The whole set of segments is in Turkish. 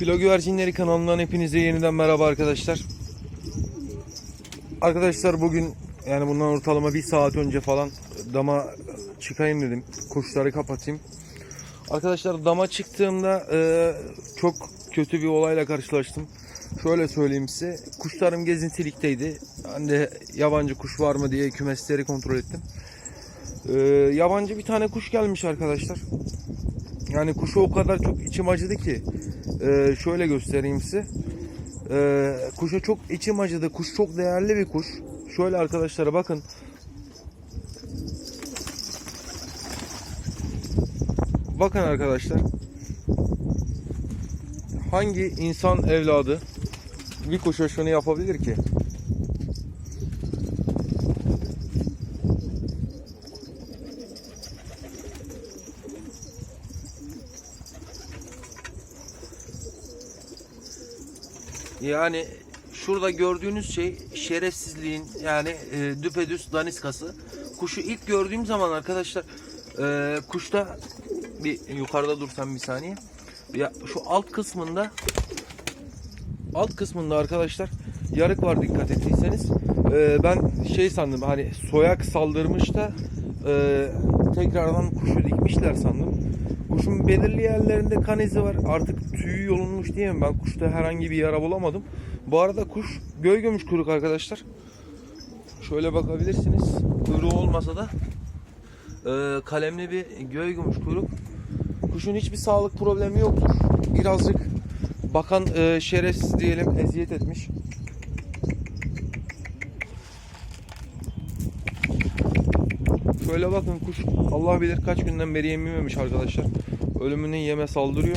Filo Güvercinleri kanalından hepinize yeniden merhaba arkadaşlar. Arkadaşlar bugün yani bundan ortalama bir saat önce falan dama çıkayım dedim. Kuşları kapatayım. Arkadaşlar dama çıktığımda e, çok kötü bir olayla karşılaştım. Şöyle söyleyeyim size. Kuşlarım gezintilikteydi. Ben de yabancı kuş var mı diye kümesleri kontrol ettim. E, yabancı bir tane kuş gelmiş arkadaşlar. Yani kuşu o kadar çok içim acıdı ki. Ee, şöyle göstereyim size. Ee, kuşa çok içim acıdı. Kuş çok değerli bir kuş. Şöyle arkadaşlara bakın. Bakın arkadaşlar. Hangi insan evladı bir kuşa şunu yapabilir ki? Yani şurada gördüğünüz şey şerefsizliğin yani e, düpedüz daniskası. Kuşu ilk gördüğüm zaman arkadaşlar e, kuşta bir yukarıda dursam bir saniye. Ya şu alt kısmında alt kısmında arkadaşlar yarık var dikkat ettiyseniz. E, ben şey sandım hani soyak saldırmış da e, tekrardan kuşu dikmişler sandım. Kuşun belirli yerlerinde kan izi var. Artık tüyü yolunmuş diyemem. Ben kuşta herhangi bir yara bulamadım. Bu arada kuş göy gömüş kuyruk arkadaşlar. Şöyle bakabilirsiniz. Kuyruğu olmasa da e, kalemli bir göy gömüş kuyruk. Kuşun hiçbir sağlık problemi yoktur. Birazcık bakan e, şerefsiz diyelim eziyet etmiş. Şöyle bakın kuş Allah bilir kaç günden beri yemememiş arkadaşlar. Ölümünün yeme saldırıyor.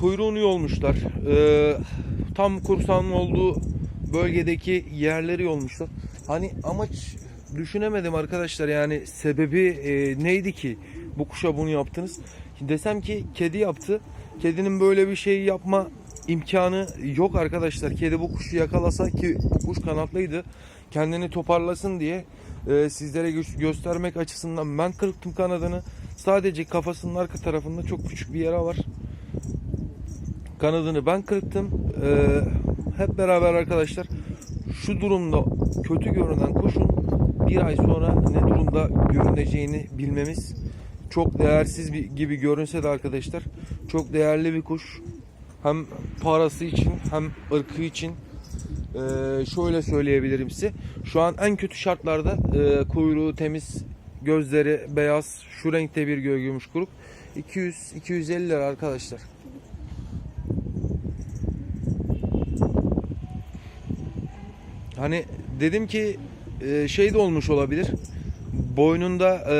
Kuyruğunu yolmuşlar. Ee, tam kursanın olduğu bölgedeki yerleri yolmuşlar. Hani amaç düşünemedim arkadaşlar yani sebebi e, neydi ki bu kuşa bunu yaptınız? Desem ki kedi yaptı. Kedinin böyle bir şey yapma imkanı yok arkadaşlar. Kedi bu kuşu yakalasa ki kuş kanatlıydı. Kendini toparlasın diye e, sizlere gö- göstermek açısından ben kırptım kanadını. Sadece kafasının arka tarafında çok küçük bir yara var. Kanadını ben kırptım. E, hep beraber arkadaşlar şu durumda kötü görünen kuşun bir ay sonra ne durumda görüneceğini bilmemiz çok değersiz bir gibi görünse de arkadaşlar çok değerli bir kuş. Hem parası için hem ırkı için ee, şöyle söyleyebilirim size. Şu an en kötü şartlarda e, kuyruğu temiz, gözleri beyaz, şu renkte bir gölgümüş kuyruk. 200 250 lira arkadaşlar. Hani dedim ki e, şey de olmuş olabilir. Boynunda e,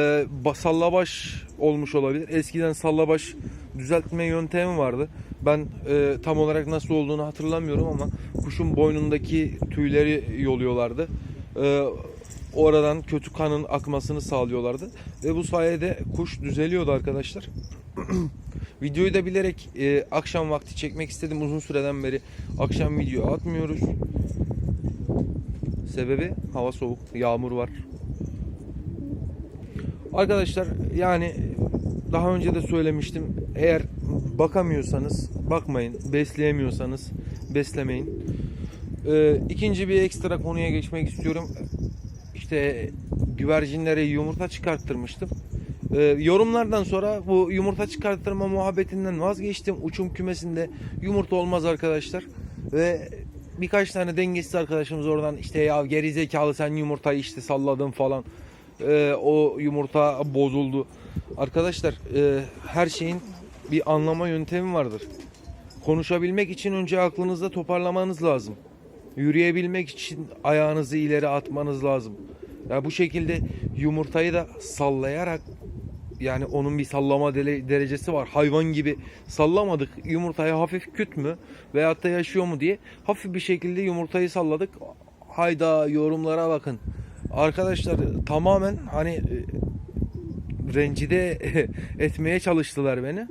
ba- sallabaş olmuş olabilir. Eskiden sallabaş düzeltme yöntemi vardı. Ben e, tam olarak nasıl olduğunu hatırlamıyorum ama kuşun boynundaki tüyleri yoluyorlardı. E, oradan kötü kanın akmasını sağlıyorlardı. Ve bu sayede kuş düzeliyordu arkadaşlar. Videoyu da bilerek e, akşam vakti çekmek istedim. Uzun süreden beri akşam video atmıyoruz. Sebebi hava soğuk, yağmur var. Arkadaşlar yani daha önce de söylemiştim. Eğer bakamıyorsanız bakmayın. Besleyemiyorsanız beslemeyin. Ee, ikinci bir ekstra konuya geçmek istiyorum. İşte güvercinlere yumurta çıkarttırmıştım. Ee, yorumlardan sonra bu yumurta çıkarttırma muhabbetinden vazgeçtim. Uçum kümesinde yumurta olmaz arkadaşlar. Ve birkaç tane dengesiz arkadaşımız oradan işte ya geri zekalı sen yumurtayı işte salladın falan. Ee, o yumurta bozuldu. Arkadaşlar e, her şeyin bir anlama yöntemi vardır. Konuşabilmek için önce aklınızda toparlamanız lazım. Yürüyebilmek için ayağınızı ileri atmanız lazım. Ya bu şekilde yumurtayı da sallayarak yani onun bir sallama derecesi var. Hayvan gibi sallamadık. Yumurtayı hafif küt mü veyahut da yaşıyor mu diye hafif bir şekilde yumurtayı salladık. Hayda yorumlara bakın. Arkadaşlar tamamen hani e, rencide etmeye çalıştılar beni.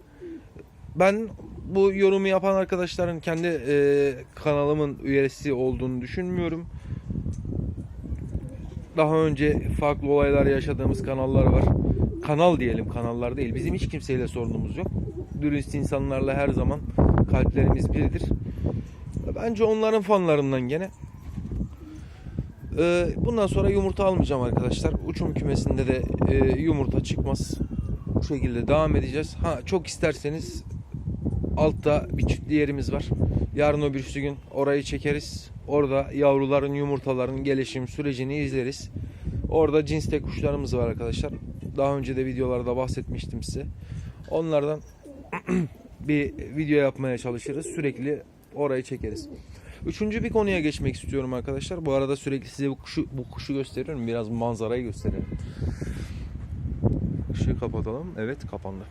Ben bu yorumu yapan arkadaşların kendi e, kanalımın üyesi olduğunu düşünmüyorum. daha önce farklı olaylar yaşadığımız kanallar var. Kanal diyelim kanallar değil. Bizim hiç kimseyle sorunumuz yok. Dürüst insanlarla her zaman kalplerimiz biridir. Bence onların fanlarından gene. Ee, bundan sonra yumurta almayacağım arkadaşlar. Uçum kümesinde de e, yumurta çıkmaz. Bu şekilde devam edeceğiz. Ha çok isterseniz altta bir çiftli yerimiz var. Yarın öbürsü gün orayı çekeriz. Orada yavruların yumurtaların gelişim sürecini izleriz. Orada cinste kuşlarımız var arkadaşlar. Daha önce de videolarda bahsetmiştim size. Onlardan bir video yapmaya çalışırız. Sürekli orayı çekeriz. Üçüncü bir konuya geçmek istiyorum arkadaşlar. Bu arada sürekli size bu kuşu, bu kuşu gösteriyorum. Biraz manzarayı gösterelim. Işığı kapatalım. Evet kapandı.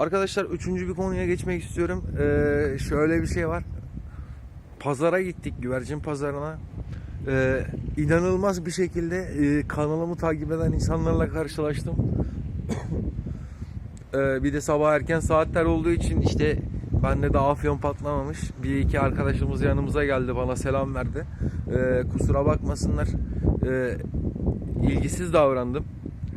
Arkadaşlar üçüncü bir konuya geçmek istiyorum. Ee, şöyle bir şey var. Pazara gittik güvercin pazarına. Ee, inanılmaz bir şekilde e, kanalımı takip eden insanlarla karşılaştım. Ee, bir de sabah erken saatler olduğu için işte bende de afyon patlamamış. Bir iki arkadaşımız yanımıza geldi bana selam verdi. Ee, kusura bakmasınlar. Ee, ilgisiz davrandım.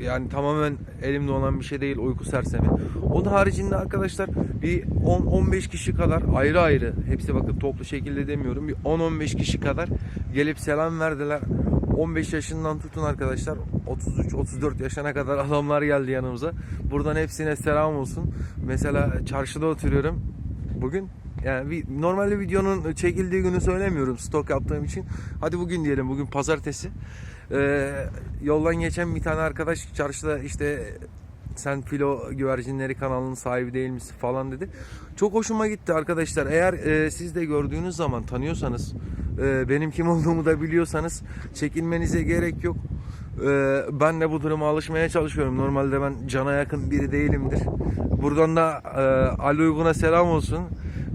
Yani tamamen elimde olan bir şey değil uyku sersemi. Onun haricinde arkadaşlar bir 10-15 kişi kadar ayrı ayrı hepsi bakın toplu şekilde demiyorum bir 10-15 kişi kadar gelip selam verdiler. 15 yaşından tutun arkadaşlar 33-34 yaşına kadar adamlar geldi yanımıza. Buradan hepsine selam olsun. Mesela çarşıda oturuyorum bugün. Yani normalde videonun çekildiği günü söylemiyorum stok yaptığım için. Hadi bugün diyelim bugün pazartesi. Ee, yoldan geçen bir tane arkadaş çarşıda işte sen filo güvercinleri kanalının sahibi değil misin falan dedi. Çok hoşuma gitti arkadaşlar. Eğer e, siz de gördüğünüz zaman tanıyorsanız e, benim kim olduğumu da biliyorsanız çekinmenize gerek yok. E, ben de bu duruma alışmaya çalışıyorum. Normalde ben cana yakın biri değilimdir. Buradan da e, Ali Uygun'a selam olsun.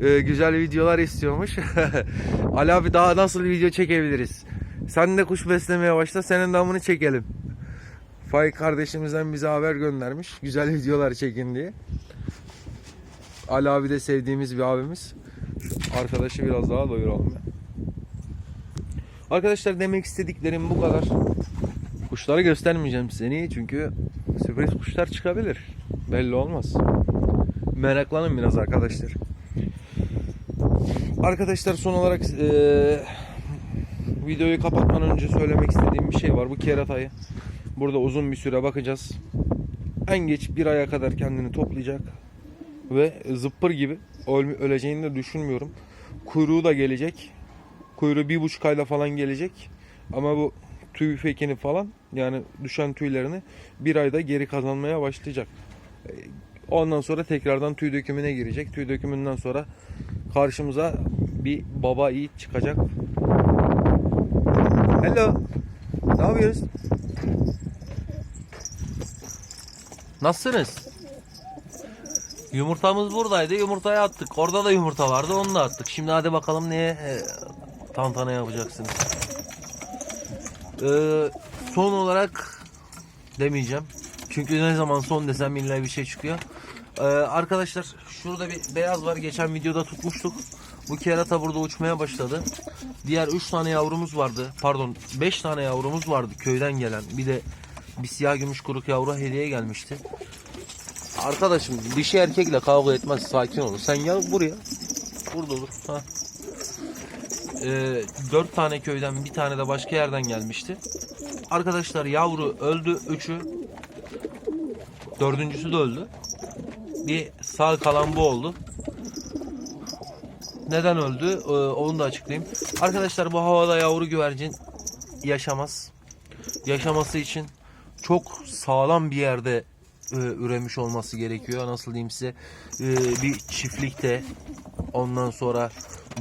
E, güzel videolar istiyormuş. Ali abi daha nasıl video çekebiliriz? Sen de kuş beslemeye başla. Senin damını çekelim. Fay kardeşimizden bize haber göndermiş. Güzel videolar çekin diye. Ali abi de sevdiğimiz bir abimiz. Arkadaşı biraz daha doyuralım ya. Arkadaşlar demek istediklerim bu kadar. Kuşları göstermeyeceğim size. Niye? Çünkü sürpriz kuşlar çıkabilir. Belli olmaz. Meraklanın biraz arkadaşlar. Arkadaşlar son olarak eee videoyu kapatmadan önce söylemek istediğim bir şey var. Bu keratayı burada uzun bir süre bakacağız. En geç bir aya kadar kendini toplayacak. Ve zıppır gibi öl- öleceğini de düşünmüyorum. Kuyruğu da gelecek. Kuyruğu bir buçuk ayda falan gelecek. Ama bu tüy fekini falan yani düşen tüylerini bir ayda geri kazanmaya başlayacak. E, Ondan sonra tekrardan tüy dökümüne girecek. Tüy dökümünden sonra karşımıza bir baba yiğit çıkacak. Hello. Ne yapıyoruz? Nasılsınız? Yumurtamız buradaydı. Yumurtayı attık. Orada da yumurta vardı. Onu da attık. Şimdi hadi bakalım neye e, tantana yapacaksınız. Ee, son olarak demeyeceğim. Çünkü ne zaman son desem illa bir şey çıkıyor. Ee, arkadaşlar şurada bir beyaz var. Geçen videoda tutmuştuk. Bu kerata burada uçmaya başladı. Diğer 3 tane yavrumuz vardı. Pardon 5 tane yavrumuz vardı köyden gelen. Bir de bir siyah gümüş kuruk yavru hediye gelmişti. Arkadaşım dişi erkekle kavga etmez sakin olun. Sen gel buraya. Burada dur. Ha. Ee, 4 tane köyden bir tane de başka yerden gelmişti. Arkadaşlar yavru öldü. Üçü. Dördüncüsü de öldü. Bir sağ kalan bu oldu. Neden öldü? Ee, onu da açıklayayım. Arkadaşlar bu havada yavru güvercin yaşamaz. Yaşaması için çok sağlam bir yerde e, üremiş olması gerekiyor. Nasıl diyeyim size? E, bir çiftlikte ondan sonra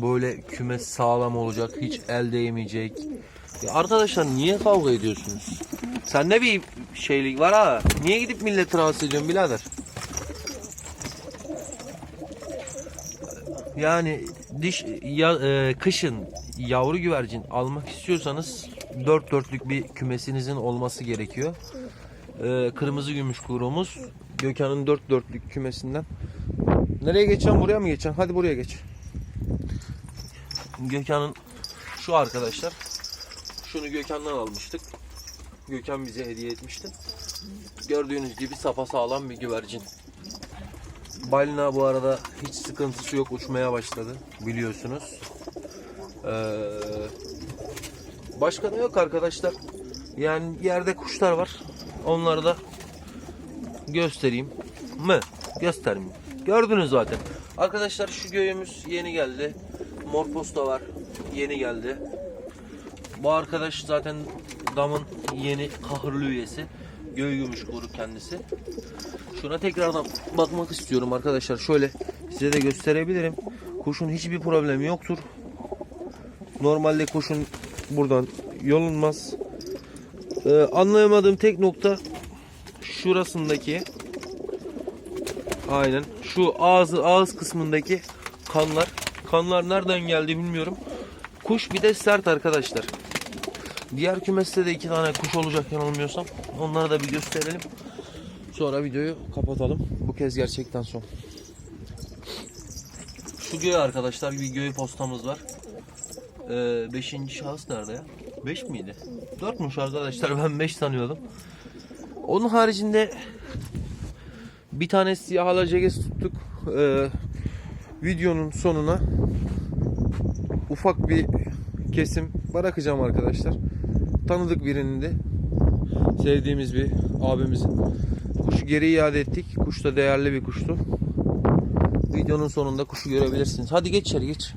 böyle kümes sağlam olacak. Hiç el değmeyecek. Ya arkadaşlar niye kavga ediyorsunuz? Sende bir şeylik var ha. Niye gidip milleti rahatsız ediyorsun birader? Yani diş ya, e, kışın yavru güvercin almak istiyorsanız dört dörtlük bir kümesinizin olması gerekiyor. E, kırmızı gümüş kuyruğumuz Gökhan'ın dört dörtlük kümesinden. Nereye geçeceğim? Buraya mı geçeceğim? Hadi buraya geç. Gökhan'ın şu arkadaşlar. Şunu Gökhan'dan almıştık. Gökhan bize hediye etmişti. Gördüğünüz gibi sağlam bir güvercin. Balina bu arada hiç sıkıntısı yok uçmaya başladı biliyorsunuz. Ee, başka da yok arkadaşlar. Yani yerde kuşlar var. Onları da göstereyim mi? Göstermeyeyim. Gördünüz zaten. Arkadaşlar şu göğümüz yeni geldi. Morpos da var. Yeni geldi. Bu arkadaş zaten damın yeni kahırlı üyesi. Göğü gümüş kuru kendisi. Şuna tekrardan bakmak istiyorum arkadaşlar. Şöyle size de gösterebilirim. Kuşun hiçbir problemi yoktur. Normalde kuşun buradan yolunmaz. Ee, anlayamadığım tek nokta şurasındaki aynen şu ağzı ağız kısmındaki kanlar. Kanlar nereden geldi bilmiyorum. Kuş bir de sert arkadaşlar. Diğer kümeste de iki tane kuş olacak yanılmıyorsam. Onları da bir gösterelim. Sonra videoyu kapatalım. Bu kez gerçekten son. Şu göğe arkadaşlar bir göğe postamız var. Ee, beşinci şahıs nerede ya? Beş miydi? Dörtmüş arkadaşlar ben beş sanıyordum. Onun haricinde bir tane siyah alacakes tuttuk. Ee, videonun sonuna ufak bir kesim bırakacağım arkadaşlar. Tanıdık birinin de sevdiğimiz bir abimizin. Kuşu geri iade ettik. Kuş da değerli bir kuştu. Videonun sonunda kuşu görebilirsiniz. Hadi geç içeri geç.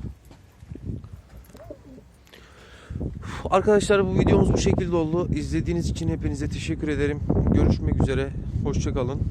Arkadaşlar bu videomuz bu şekilde oldu. İzlediğiniz için hepinize teşekkür ederim. Görüşmek üzere. Hoşçakalın.